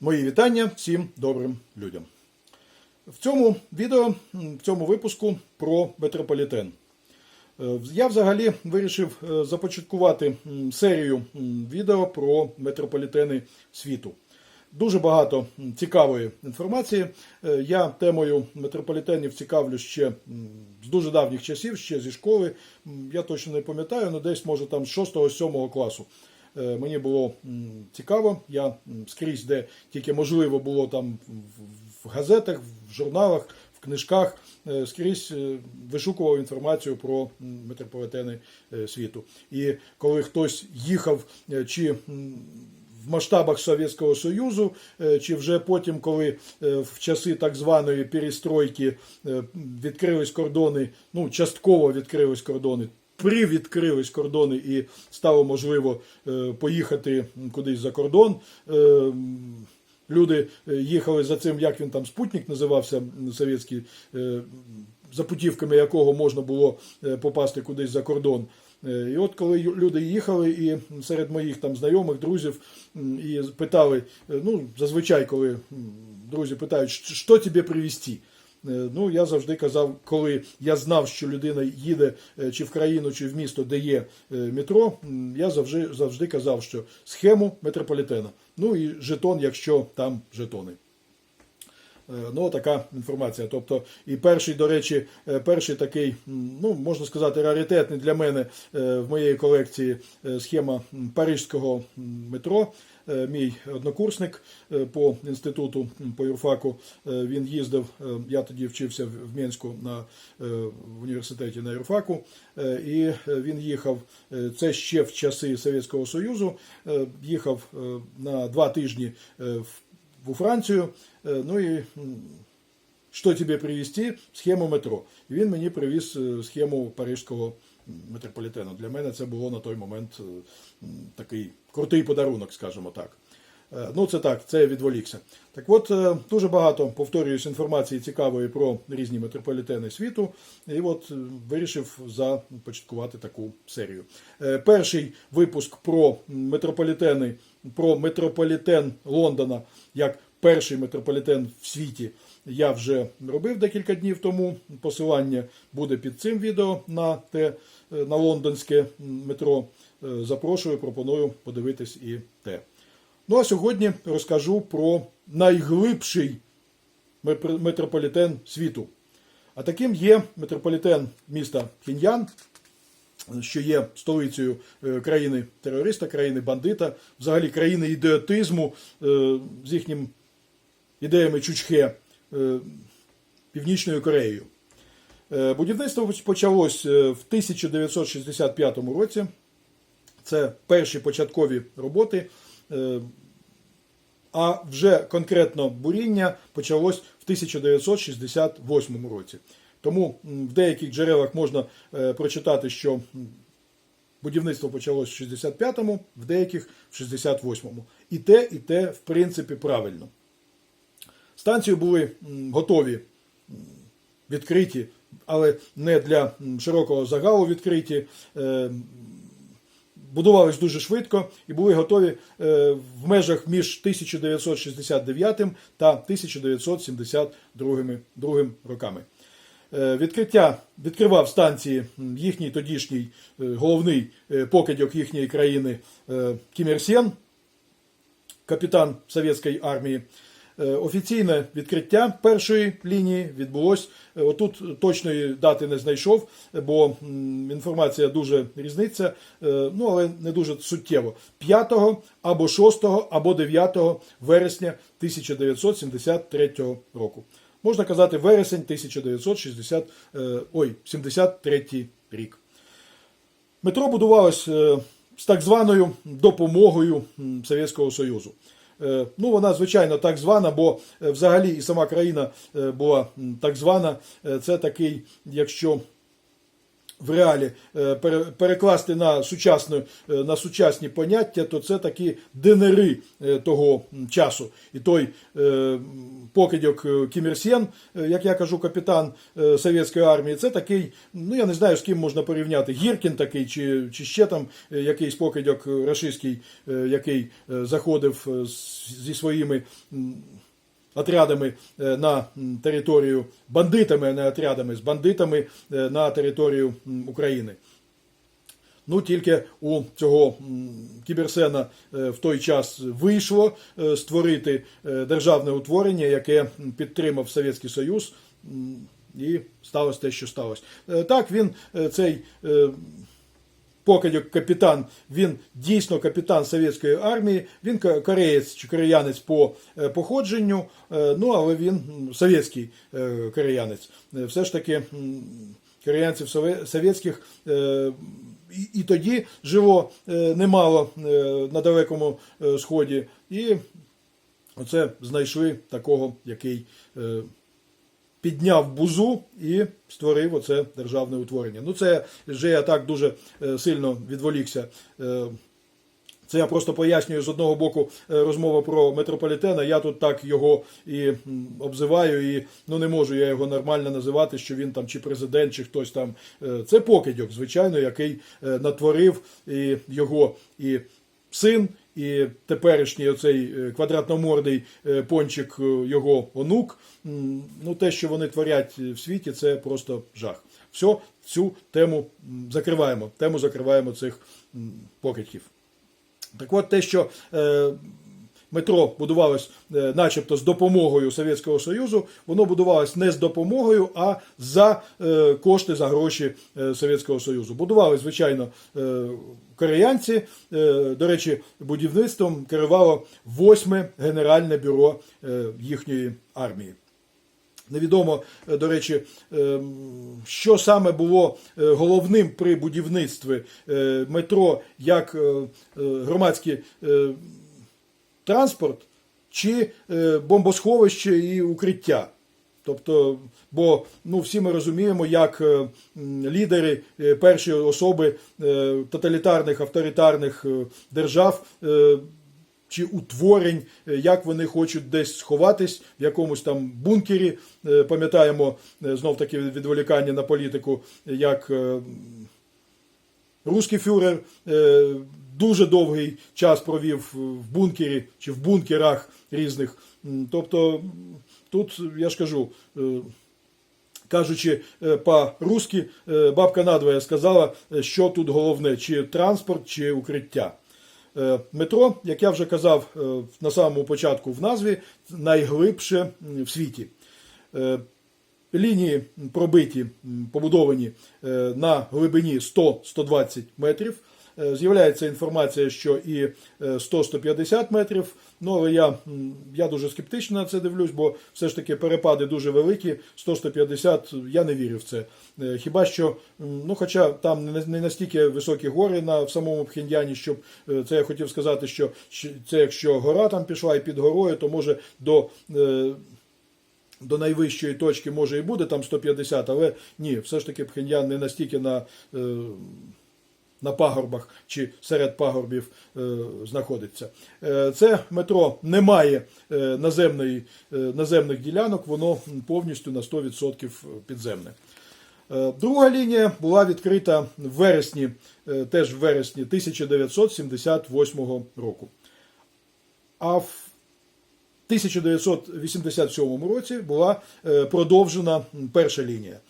Мої вітання всім добрим людям. В цьому відео, в цьому випуску про метрополітен. Е, Я взагалі вирішив е, започаткувати серію відео про метрополітени світу. Дуже багато цікавої інформації. Е, Я темою метрополітенів цікавлю ще з дуже давніх часів, ще зі школи. Я точно не пам'ятаю, але десь може там з 6-7 класу. Е, Мені було цікаво. Я скрізь, де тільки можливо було там в- газетах, в журналах, в книжках, е, скрізь е, вишукував інформацію про метрополітени світу. І коли хтось їхав чи в масштабах Совєтського Союзу, чи вже потім, коли в часи так званої перестройки відкрились кордони, ну частково відкрились кордони, привідкрились кордони і стало можливо е, поїхати кудись за кордон. Е, Люди е, їхали за цим, як він там спутник називався совєтський, за путівками якого можна було попасти кудись за кордон. І от коли люди їхали, і серед моїх там знайомих, друзів, і питали, ну, зазвичай, коли друзі питають, що тобі привезти? Е, Ну, я завжди казав, коли я знав, що людина їде е, чи в країну, чи в місто, де є е, метро, я завжди, завжди казав, що схему метрополітена. Ну і жетон, якщо там жетони. Ну, така інформація. Тобто, і перший, до речі, перший такий, ну, можна сказати, раритетний для мене в моєї колекції схема парижського метро. Е, Мій однокурсник е, по інституту по юрфаку е, він їздив. Я тоді вчився в Мінську на в університеті на юрфаку, і він їхав. Це ще в часи Совєтського Союзу. Їхав на два тижні в Францію. Ну і що тобі привезти? Схему метро. Він мені привіз схему парижського метрополітену. Для мене це було на той момент е, такий крутий подарунок, скажімо так. Е, Ну, це так, це відволікся. Так от, е, дуже багато, повторююсь, інформації цікавої про різні метрополітени світу. І от вирішив започаткувати таку серію. Перший випуск про метрополітени, про метрополітен Лондона як перший метрополітен в світі. Я вже робив декілька днів тому. Посилання буде під цим відео на те е, на лондонське метро. Е, Запрошую, пропоную подивитись і те. Ну а сьогодні розкажу про найглибший метрополітен світу. А таким є метрополітен міста Пхеньян, що є столицею е, країни терориста, країни бандита, взагалі країни ідеотизму з їхнім ідеями Чучхе Північною Кореєю. Е, Будівництво почалось е, в 1965 році. Це перші початкові роботи. Е, А вже конкретно буріння почалось в 1968 році. Тому в деяких джерелах можна е, прочитати, що будівництво почалось в 65-му, в деяких в 68-му. І те, і те, в принципі, правильно. Станції були готові відкриті, але не для широкого загалу відкриті. Е, Будувались дуже швидко і були готові е, в межах між 1969 та 1972 роками. Е, Відкриття відкривав станції їхній тодішній головний покидьок їхньої країни Кім капітан совєтської армії. Е, Офіційне відкриття першої лінії відбулось. е, Отут точної дати не знайшов, бо інформація дуже різниця, е, ну але не дуже суттєво. 5 або 6 або 9 вересня 1973 року. Можна казати вересень 1960, е, ой, 73 рік. Метро будувалось з так званою допомогою Совєтського Союзу. Е, Ну, вона, звичайно, так звана, бо е, взагалі і сама країна е, була так звана. Це такий, якщо в реалі е, перекласти на сучасне, на сучасні поняття, то це такі динери е, того часу. І той е, покидьок Кім Ір Сен, е, як я кажу, капітан совєтської армії, це такий, ну я не знаю, з ким можна порівняти. Гіркін такий, чи, чи ще там якийсь покидьок рашистський, який заходив зі своїми. Отрядами е, на територію бандитами, а не отрядами з бандитами е, на територію України. Ну, тільки у цього Кіберсена е, в той час вийшло створити державне утворення, яке підтримав Совєтський Союз, і сталося те, що сталося. Так, він цей. Покидьок капітан, він дійсно капітан совєтської армії, він кореєць чи кореянець по е, походженню, е, ну але він совєтський е, кореянець. Все ж таки кореянців совє- совєтських і, тоді жило немало на далекому сході. І оце знайшли такого, який підняв бузу і створив оце державне утворення. Ну, це вже я так дуже е, сильно відволікся. Е, Це я просто пояснюю з одного боку е, розмова про метрополітена. Я тут так його і обзиваю, і ну не можу я його нормально називати, що він там чи президент, чи хтось там. Це покидьок, звичайно, який натворив і його і син, і теперішній оцей е, квадратномордий е, пончик е, його онук. Ну, те, що вони творять в світі, це просто жах. Все, цю тему закриваємо. Тему закриваємо цих покидьків. Так от те, що метро будувалось е, начебто з допомогою Совєтського Союзу, воно будувалось не з допомогою, а за е, кошти, за гроші е, Совєтського Союзу. Будували, звичайно, кореянці. До речі, будівництвом керувало восьме Генеральне бюро їхньої армії. Невідомо, до речі, що саме було головним при будівництві метро як громадський е, транспорт чи е, бомбосховище і укриття. Тобто, бо ну, всі ми розуміємо, як е, лідери, е, перші особи тоталітарних авторитарних держав. чи утворень, як вони хочуть десь сховатись в якомусь там бункері. Пам'ятаємо знов таки відволікання на політику, як руський фюрер дуже довгий час провів в бункері чи в бункерах різних. Тобто тут я ж кажу. е, Кажучи е, по-русски, е, бабка надвоє сказала, що тут головне, чи транспорт, чи укриття. Метро, як я вже казав на самому початку в назві, найглибше в світі. Лінії пробиті, побудовані на глибині 100-120 метрів. Е, З'являється інформація, що і е, 100-150 метрів. Ну, але я, я дуже скептично на це дивлюсь, бо все ж таки перепади дуже великі. 100-150, я не вірю в це. Е, Хіба що, ну, хоча там не- настільки високі гори на в самому Пхендяні, щоб е, це я хотів сказати, що це якщо гора там пішла і під горою, то може до. е, до найвищої точки може і буде там 150, але ні, все ж таки Пхеньян не настільки на, е, на пагорбах чи серед пагорбів е, знаходиться. Е, це метро не має е, наземної, наземних ділянок, воно повністю на 100% підземне. Друга лінія була відкрита в вересні, теж в вересні 1978 року. А в 1987 році була продовжена перша лінія.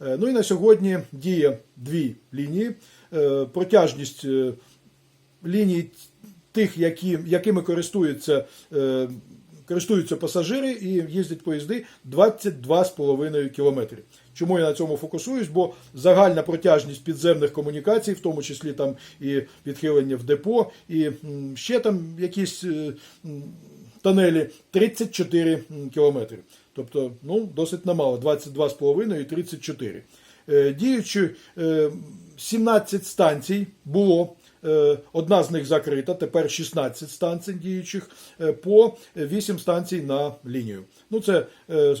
Ну і на сьогодні діє дві лінії. Е, Протяжність е, ліній тих, які, якими користуються, е, користуються пасажири і їздять поїзди 22,5 кілометри. Чому я на цьому фокусуюсь? Бо загальна протяжність підземних комунікацій, в тому числі там і відхилення в депо, і ще там якісь тонелі 34 кілометри. Тобто, ну, досить немало, 22,5 і 34. Е, Діючи е, 17 станцій було. Е, Одна з них закрита, тепер 16 станцій діючих, е, по 8 станцій на лінію. Ну, це е,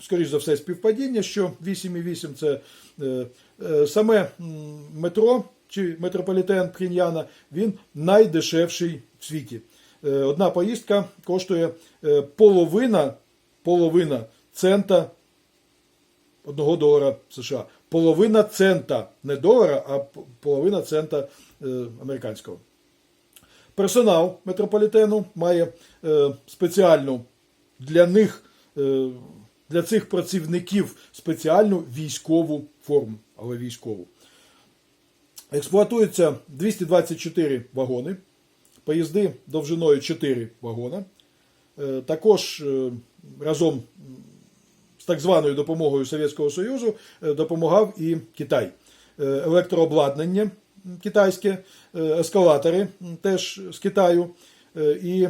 скоріш за все, співпадіння, що 8,8 це е, е, саме метро чи метрополітен Пхеньяна, він найдешевший в світі. Е, Одна поїздка коштує е, половина, половина цента одного долара США. Половина цента, не долара, а половина цента е, американського. Персонал метрополітену має е, спеціальну для них, е, для цих працівників спеціальну військову форму, але військову. Експлуатується 224 вагони, поїзди довжиною 4 вагона. Також разом з так званою допомогою Совєтського Союзу е, допомагав і Китай. Е, Електрообладнання китайське, е, ескалатори теж з Китаю. І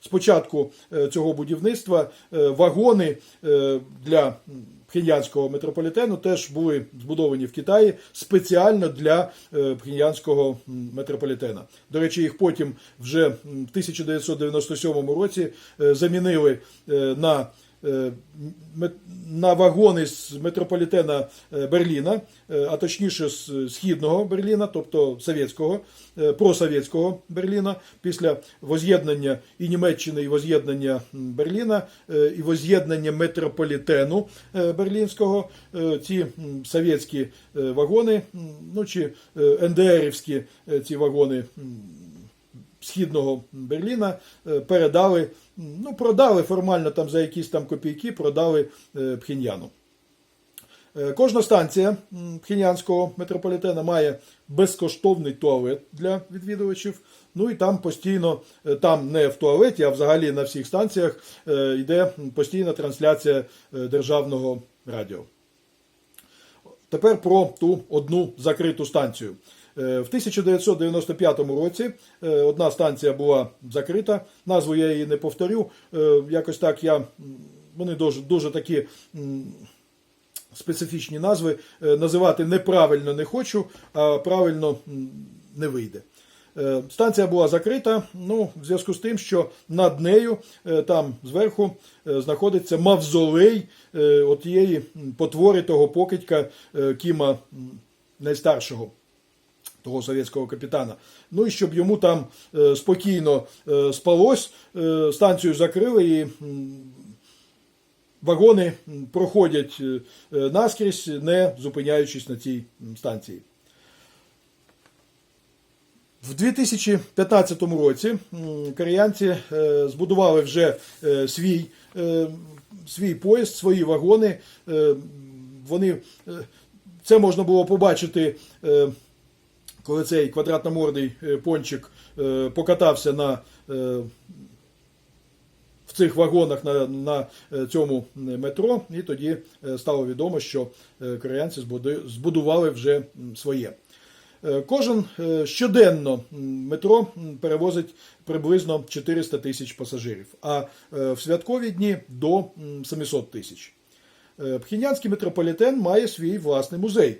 спочатку цього будівництва вагони для м, Пхеньянського метрополітену теж були збудовані в Китаї спеціально для Пхеньянського метрополітена. До речі, їх потім вже в 1997 році замінили на на вагони з метрополітена е, Берліна, е, а точніше з східного Берліна, тобто совєтського, е, просовєтського Берліна, після воз'єднання і Німеччини, і воз'єднання Берліна, е, і воз'єднання метрополітену е, берлінського. е, Ці совєтські е, вагони, ну чи е, НДРівські е, ці вагони східного Берліна е, передали, ну, продали формально там за якісь там копійки, продали е, Пхеньяну. Е, Кожна станція м, Пхеньянського метрополітена має безкоштовний туалет для відвідувачів. Ну і там постійно, там не в туалеті, а взагалі на всіх станціях йде постійна трансляція державного радіо. Тепер про ту одну закриту станцію. Е, В 1995 році е, одна станція була закрита. Назву я її не повторю. Е, Якось так я. Вони дуже, дуже такі специфічні назви. Називати неправильно не хочу, а правильно не вийде. Станція була закрита, ну, в зв'язку з тим, що над нею, там зверху, знаходиться мавзолей отієї потвори того покидька Кіма найстаршого того совєтського капітана. Ну і щоб йому там е, спокійно е, спалось, е, станцію закрили і вагони проходять наскрізь, не зупиняючись на цій станції. В 2015 році кореянці збудували вже свій, свій поїзд, свої вагони. Вони, це можна було побачити, коли цей квадратномордий е, пончик е, покатався на е, в цих вагонах на, на цьому метро, і тоді стало відомо, що кореянці збудували вже своє. Кожен щоденно метро перевозить приблизно 400 тисяч пасажирів, а в святкові дні до 700 тисяч. Пхенянський метрополітен має свій власний музей.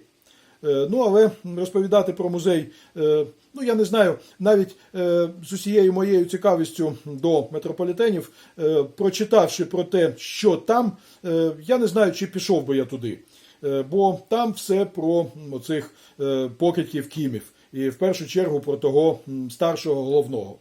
Е, Ну, але розповідати про музей, е, ну я не знаю, навіть е, з усією моєю цікавістю до метрополітенів, прочитавши про те, що там, я не знаю, чи пішов би я туди. Бо там все про е, покидьків кімів. І в першу чергу про того старшого головного.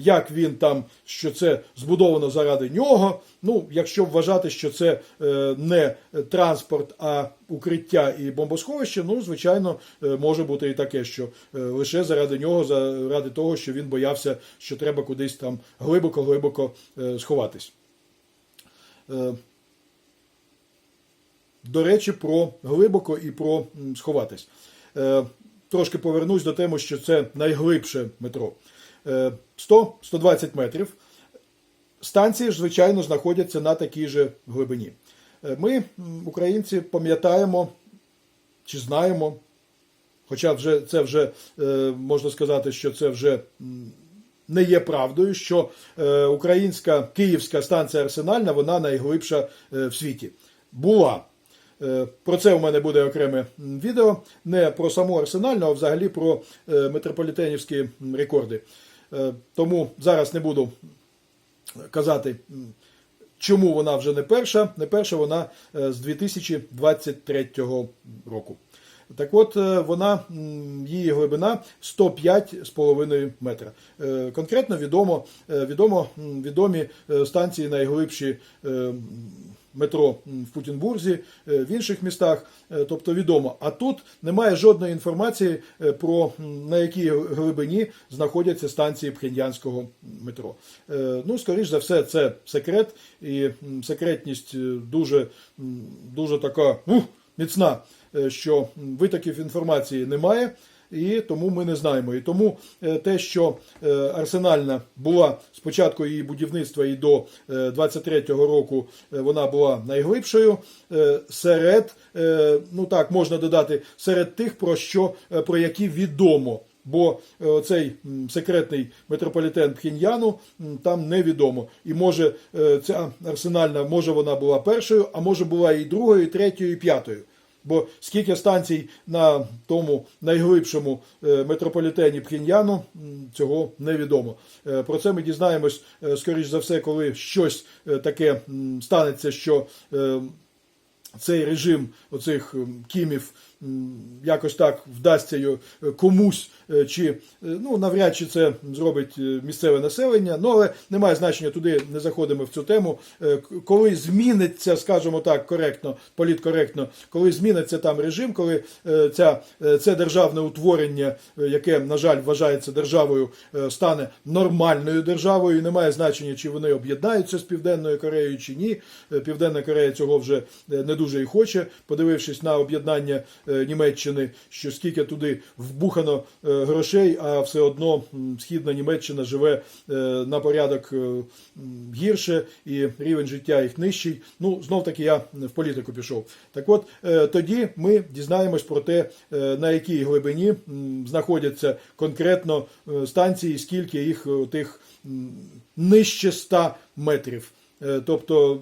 Як він там, що це збудовано заради нього. Ну, якщо вважати, що це е, не транспорт, а укриття і бомбосховище, ну, звичайно, е, може бути і таке, що е, лише заради нього, заради того, що він боявся, що треба кудись там глибоко-глибоко сховатись. До речі, про глибоко і про сховатись. Трошки повернусь до теми, що це найглибше метро. Е, 100-120 метрів. Станції ж, звичайно, знаходяться на такій же глибині. Е, Ми, українці, пам'ятаємо чи знаємо, хоча вже це вже е, можна сказати, що це вже не є правдою, що е, українська київська станція Арсенальна вона найглибша е, в світі. Була. Е, Про це у мене буде окреме відео. Не про саму Арсенальну, а взагалі про е, метрополітенівські рекорди. Е, Тому зараз не буду казати, чому вона вже не перша? Не перша вона е, з 2023 року. Так от, е, вона, її глибина 105,5 метра. Конкретно відомо, відомо, відомі станції найглибші метро в Путінбурзі, е, в інших містах, е, тобто відомо. А тут немає жодної інформації е, про на якій глибині знаходяться станції Пхеньянського метро. Ну, скоріш за все, це секрет, і секретність дуже, дуже така ух, міцна, що витоків інформації немає. І тому ми не знаємо. І тому е, те, що е, арсенальна була спочатку її будівництва і до 23-го року е, вона була найглибшою серед, ну так можна додати, серед тих, про що про які відомо. Бо цей секретний метрополітен Пхіньяну там невідомо. І може ця арсенальна, може вона була першою, а може була і другою, і третьою, і п'ятою. Бо скільки станцій на тому найглибшому е, метрополітені Пхіньяну, цього невідомо. Е, Про це ми дізнаємось, е, скоріш за все, коли щось таке станеться, що цей режим оцих ем, кімів якось так вдасться його е, комусь, е, чи е, ну навряд чи це зробить місцеве населення. Ну але немає значення, туди не заходимо в цю тему. Коли зміниться, скажімо так, коректно, політкоректно, коли зміниться там режим, коли ця, це державне утворення, яке, на жаль, вважається державою, стане нормальною державою, і немає значення, чи вони об'єднаються з Південною Кореєю чи ні. Південна Корея цього вже не дуже і хоче, подивившись на об'єднання е, Німеччини, що скільки туди вбухано е, грошей, а все одно східна Німеччина живе е, на порядок гірше, і рівень життя їх нижчий. Ну, знов таки я в політику пішов. Так от тоді ми дізнаємось про те, на якій глибині знаходяться конкретно станції, скільки їх тих нижче 100 метрів. Тобто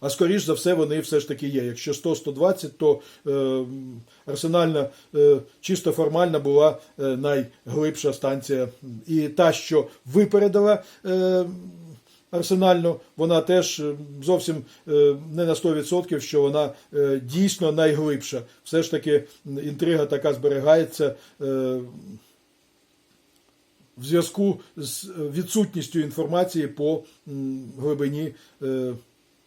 а скоріш за все, вони все ж таки є. Якщо 100-120, то е, арсенальна е, чисто формальна була е, найглибша станція. І та, що випередила е, арсенальну, вона теж е, зовсім е, не на 100%, що вона е, дійсно найглибша. Все ж таки інтрига така зберігається. Е, в зв'язку з е, відсутністю інформації по глибині е,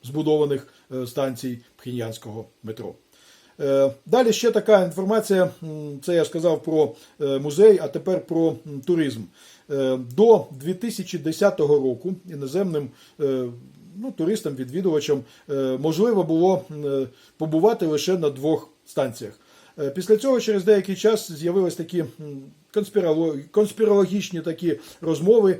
збудованих е, станцій Пхеньянського метро. Е, Далі ще така інформація, це я сказав про е, музей, а тепер про туризм. До 2010 року іноземним ну, туристам, відвідувачам можливо було побувати лише на двох станціях. Після цього через деякий час з'явились такі конспірологічні такі розмови,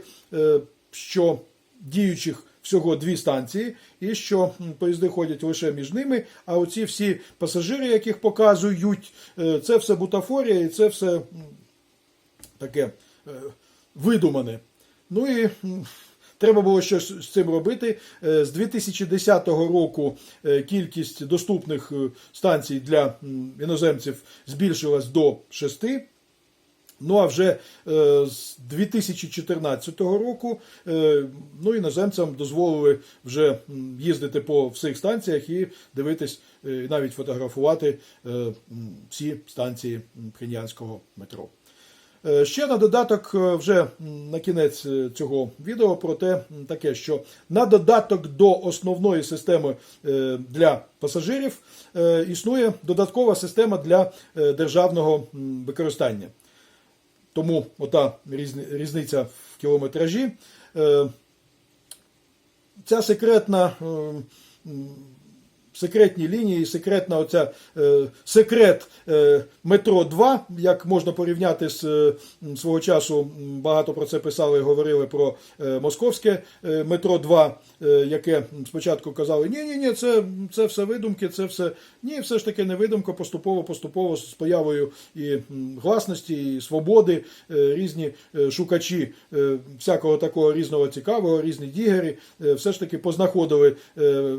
що діючих всього дві станції, і що поїзди ходять лише між ними. А оці всі пасажири, яких показують, е, це все бутафорія, і це все таке е, видумане. Ну і треба було щось з цим робити. Е, З 2010 року кількість доступних станцій для іноземців збільшилась до 6. Ну а вже е, з 2014 року е, ну, іноземцям дозволили вже їздити по всіх станціях і дивитись, е, і навіть фотографувати всі станції м, метро. Ще на додаток, вже на кінець цього відео про те таке, що на додаток до основної системи для пасажирів існує додаткова система для державного використання. Тому ота різни- різниця в кілометражі. Е, Ця секретна. Секретні лінії, секретна оця е, секрет е, метро 2, як можна порівняти з е, свого часу, багато про це писали, говорили про е, московське е, метро 2, е, яке спочатку казали, ні, ні, ні, це, це все видумки, це все ні, все ж таки не видумка, поступово, поступово з появою і гласності, і свободи, е, різні е, шукачі е, всякого такого різного цікавого, різні дігери, е, все ж таки познаходили. е,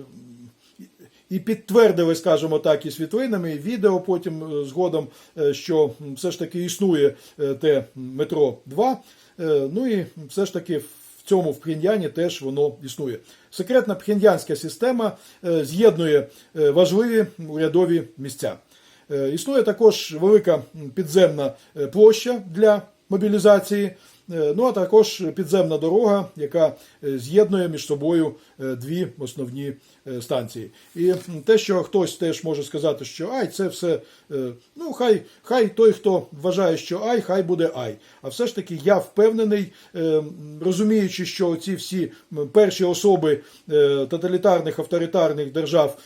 і підтвердили, скажімо так, і світлинами, і відео потім е, згодом, е, що все ж таки існує е, те метро 2. Е, Ну і все ж таки в цьому в Пхеньяні теж воно існує. Секретна пхеньянська система з'єднує важливі урядові місця. Існує також велика підземна площа для мобілізації, ну а також підземна дорога, яка е, з'єднує між собою е, дві основні е, станції. І те, що хтось теж може сказати, що ай, це все, е, ну хай, хай той, хто вважає, що ай, хай буде ай. А все ж таки я впевнений, е, розуміючи, що ці всі перші особи е, тоталітарних авторитарних держав.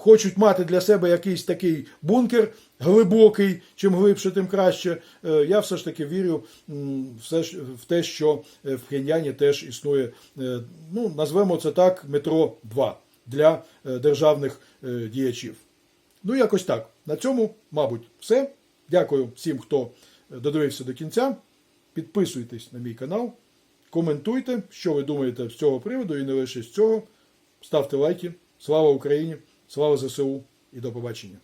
Хочуть мати для себе якийсь такий бункер глибокий, чим глибше, тим краще. Е, Я все ж таки вірю в те, що е, в Пхеньяні теж існує, е, ну, назвемо це так, метро 2 для державних діячів. Ну, якось так. На цьому, мабуть, все. Дякую всім, хто додивився до кінця. Підписуйтесь на мій канал, коментуйте, що ви думаєте з цього приводу і не лише з цього. Ставте лайки. Слава Україні! Слава ЗСУ і до побачення!